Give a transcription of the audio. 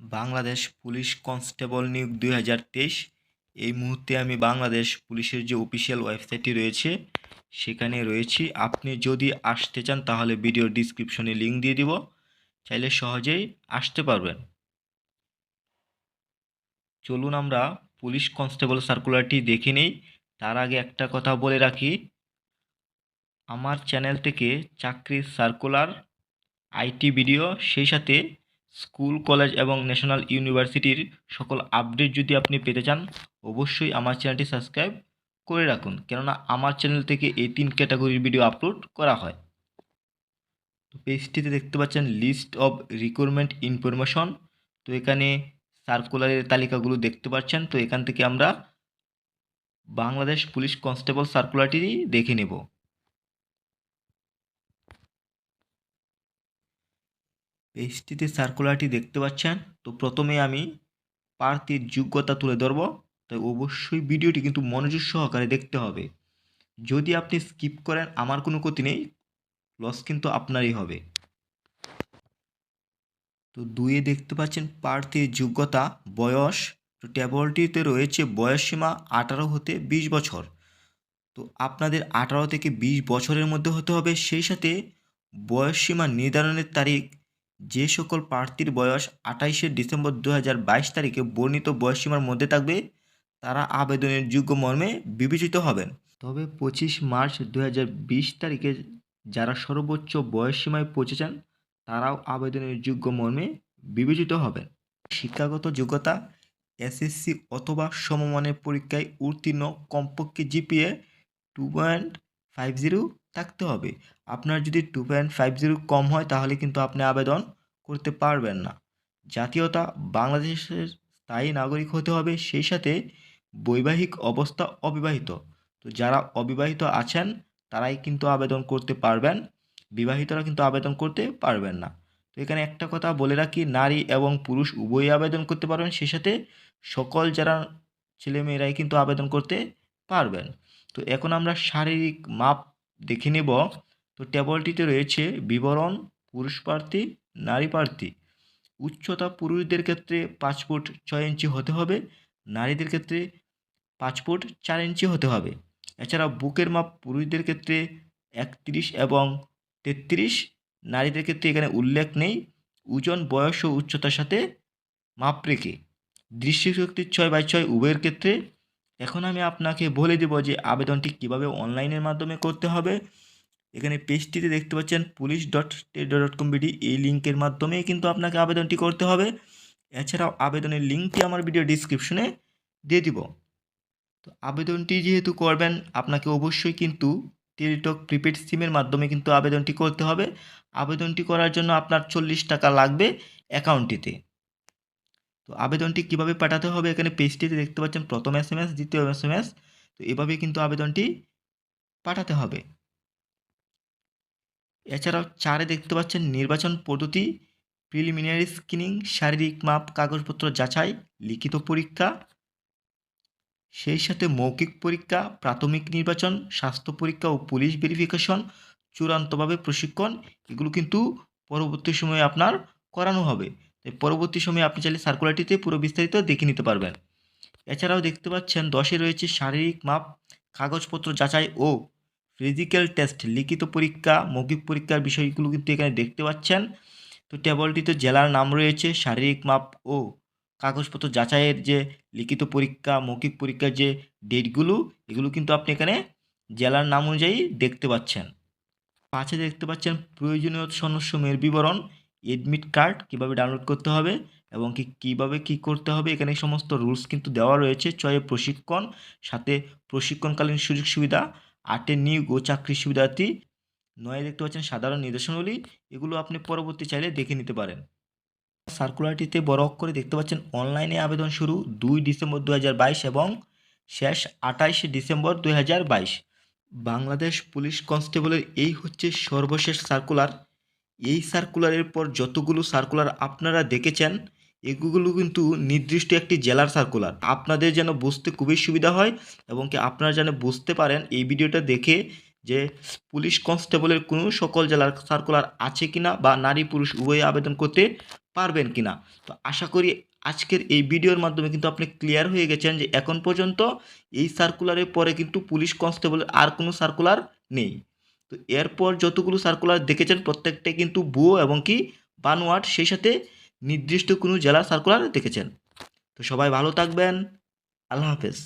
Bangladesh police constable নিয়োগ দুই হাজার তেইশ। এই মুহূর্তে আমি বাংলাদেশ পুলিশের যে অফিসিয়াল ওয়েবসাইটটি রয়েছে, সেখানে রয়েছি। আপনি যদি আসতে চান, তাহলে ভিডিও ডিসক্রিপশনে লিঙ্ক দিয়ে দিব। চাইলে সহজেই আসতে পারবেন। চলুন আমরা পুলিশ কনস্টেবল সার্কুলারটি দেখে নেই। তার আগে একটা কথা বলে রাখি। আমার চ্যানেল থেকে চাকরির সার্কুলার আইটি ভিডিও, সেই সাথে স্কুল, কলেজ এবং ন্যাশনাল ইউনিভার্সিটির সকল আপডেট যদি আপনি পেতে চান, অবশ্যই আমার চ্যানেলটি সাবস্ক্রাইব করে রাখুন। কেননা আমার চ্যানেল থেকে এই তিন ক্যাটাগরির ভিডিও আপলোড করা হয়। তো পেজটিতে দেখতে পাচ্ছেন লিস্ট অফ রিক্রুটমেন্ট ইনফরমেশন। তো এখানে সার্কুলারের তালিকাগুলো দেখতে পাচ্ছেন। তো এখান থেকে আমরা বাংলাদেশ পুলিশ কনস্টেবল সার্কুলারটি দেখে নেব। পেজটিতে সার্কুলারটি দেখতে পাচ্ছেন? তো প্রথমে আমি প্রার্থীর যোগ্যতা তুলে ধরব। তাই অবশ্যই ভিডিওটি কিন্তু মনোযোগ সহকারে দেখতে হবে। যদি আপনি স্কিপ করেন, আমার কোনো ক্ষতি নেই। লস কিন্তু আপনারই হবে। তো দুইয়ে দেখতে পাচ্ছেন প্রার্থীর যোগ্যতা, বয়স। তো টেবলটিতে রয়েছে বয়সসীমা আঠারো হতে বিশ বছর। তো আপনাদের আঠারো থেকে বিশ বছরের মধ্যে হতে হবে। সেই সাথে বয়সসীমা নির্ধারণের তারিখ যে সকল প্রার্থীর বয়স আঠাইশে ডিসেম্বর দু হাজার বাইশ তারিখে বর্ণিত বয়সসীমার মধ্যে থাকবে, তারা আবেদনের যোগ্য মর্মে বিবেচিত হবেন। তবে পঁচিশ মার্চ দু হাজার বিশ তারিখে যারা সর্বোচ্চ বয়সসীমায় পৌঁছেছেন, তারাও আবেদনের যোগ্য মর্মে বিবেচিত হবেন। শিক্ষাগত যোগ্যতা, এসএসসি অথবা সমমানের পরীক্ষায় উত্তীর্ণ কমপক্ষে GPA two point five zero থাকতে হবে। আপনার যদি টু পয়েন্ট ফাইভ জিরো কম হয়, তাহলে কিন্তু আপনি আবেদন করতে পারবেন না। জাতীয়তা, বাংলাদেশের স্থায়ী নাগরিক হতে হবে, সেই সাথে বৈবাহিক অবস্থা অবিবাহিত। তো যারা অবিবাহিত আছেন, তারাই কিন্তু আবেদন করতে পারবেন। বিবাহিতরা কিন্তু আবেদন করতে পারবেন না। তো এখানে একটা কথা বলে রাখি, নারী এবং পুরুষ উভয়ই আবেদন করতে পারবেন, সেই সাথে সকল যারা ছেলেমেয়েরাই কিন্তু আবেদন করতে পারবেন। তো এখন আমরা শারীরিক মাপ দেখে নেব। তো টেবলটিতে রয়েছে বিবরণ পুরুষ প্রার্থী নারী প্রার্থী উচ্চতা পুরুষদের ক্ষেত্রে পাঁচ ফুট ছয় ইঞ্চি হতে হবে, নারীদের ক্ষেত্রে পাঁচ ফুট চার ইঞ্চি হতে হবে। এছাড়া বুকের মাপ পুরুষদের ক্ষেত্রে একত্রিশ এবং তেত্রিশ, নারীদের ক্ষেত্রে এখানে উল্লেখ নেই। ওজন, বয়স ও উচ্চতার সাথে মাপ রেখে দৃষ্টিশক্তি ছয় বাই ছয় উভয়ের ক্ষেত্রে এখন আমি আপনাকে বলে দেব যে আবেদনটি কীভাবে অনলাইনের মাধ্যমে করতে হবে। এখানে পেজটিতে দেখতে পাচ্ছেন police dot state dot com BD, এই লিঙ্কের মাধ্যমেই কিন্তু আপনাকে আবেদনটি করতে হবে। এছাড়াও আবেদনের লিঙ্কটি আমার ভিডিও ডিসক্রিপশনে দিয়ে দিব। তো আবেদনটি যেহেতু করবেন, আপনাকে অবশ্যই কিন্তু টেলিটক প্রিপেড সিমের মাধ্যমে কিন্তু আবেদনটি করতে হবে। আবেদনটি করার জন্য আপনার চল্লিশ টাকা লাগবে অ্যাকাউন্টটিতে। তো আবেদনটি কীভাবে পাঠাতে হবে? এখানে পেজটিতে দেখতে পাচ্ছেন প্রথম এস এম এস দ্বিতীয় এস এম এস তো এভাবে কিন্তু আবেদনটি পাঠাতে হবে। এছাড়াও চারে দেখতে পাচ্ছেন নির্বাচন পদ্ধতি প্রিলিমিনারি স্ক্রিনিং শারীরিক মাপ, কাগজপত্র যাচাই, লিখিত পরীক্ষা, সেই সাথে মৌখিক পরীক্ষা, প্রাথমিক নির্বাচন, স্বাস্থ্য পরীক্ষা ও পুলিশ ভেরিফিকেশন চূড়ান্তভাবে প্রশিক্ষণ, এগুলো কিন্তু পরবর্তী সময়ে আপনার করানো হবে। পরবর্তী সময়ে আপনি চাইলে সার্কুলারটিতে পুরো বিস্তারিত দেখে নিতে পারবেন। এছাড়াও দেখতে পাচ্ছেন দশে রয়েছে শারীরিক মাপ, কাগজপত্র যাচাই ও ফিজিক্যাল টেস্ট লিখিত পরীক্ষা, মৌখিক পরীক্ষার বিষয়গুলো কিন্তু এখানে দেখতে পাচ্ছেন। তো টেবলটিতে জেলার নাম রয়েছে, শারীরিক মাপ ও কাগজপত্র যাচাইয়ের যে লিখিত পরীক্ষা, মৌখিক পরীক্ষার যে ডেটগুলো এগুলো কিন্তু আপনি এখানে জেলার নাম অনুযায়ী দেখতে পাচ্ছেন। পাঁচে দেখতে পাচ্ছেন প্রয়োজনীয় সদস্যমের বিবরণ এডমিট কার্ড কীভাবে ডাউনলোড করতে হবে এবং কি, কীভাবে কী করতে হবে, এখানে সমস্ত রুলস কিন্তু দেওয়া রয়েছে। ছয়ে প্রশিক্ষণ সাথে প্রশিক্ষণকালীন সুযোগ সুবিধা, আটে নিয়োগ ও চাকরির সুবিধার্থী নয় দেখতে পাচ্ছেন সাধারণ নির্দেশনাবলী এগুলো আপনি পরবর্তী চাইলে দেখে নিতে পারেন। সার্কুলারটিতে বড় অক্ষরে দেখতে পাচ্ছেন অনলাইনে আবেদন শুরু দুই ডিসেম্বর দু হাজার বাইশ এবং শেষ আঠাইশে ডিসেম্বর দু হাজার বাইশ। বাংলাদেশ পুলিশ কনস্টেবলের এই হচ্ছে সর্বশেষ সার্কুলার এই সার্কুলারের পর যতগুলো সার্কুলার আপনারা দেখেছেন, এগুলো কিন্তু নির্দিষ্ট একটি জেলার সার্কুলার আপনাদের যেন বুঝতে খুবই সুবিধা হয় এবং কি আপনারা যেন বুঝতে পারেন এই ভিডিওটা দেখে যে পুলিশ কনস্টেবলের কোনো সকল জেলার সার্কুলার আছে কিনা বা নারী পুরুষ উভয়ে আবেদন করতে পারবেন কিনা। তো আশা করি আজকের এই ভিডিওর মাধ্যমে কিন্তু আপনি ক্লিয়ার হয়ে গেছেন যে এখন পর্যন্ত এই সার্কুলারের পরে কিন্তু পুলিশ কনস্টেবলের আর কোনো সার্কুলার নেই। তো এরপর যতগুলো সার্কুলার দেখেছেন প্রত্যেকটাই কিন্তু বুয়ো এবং কি বানোয়াট সেই সাথে নির্দিষ্ট কোনো জেলার সার্কুলার দেখেছেন। তো সবাই ভালো থাকবেন। আল্লাহ হাফেজ।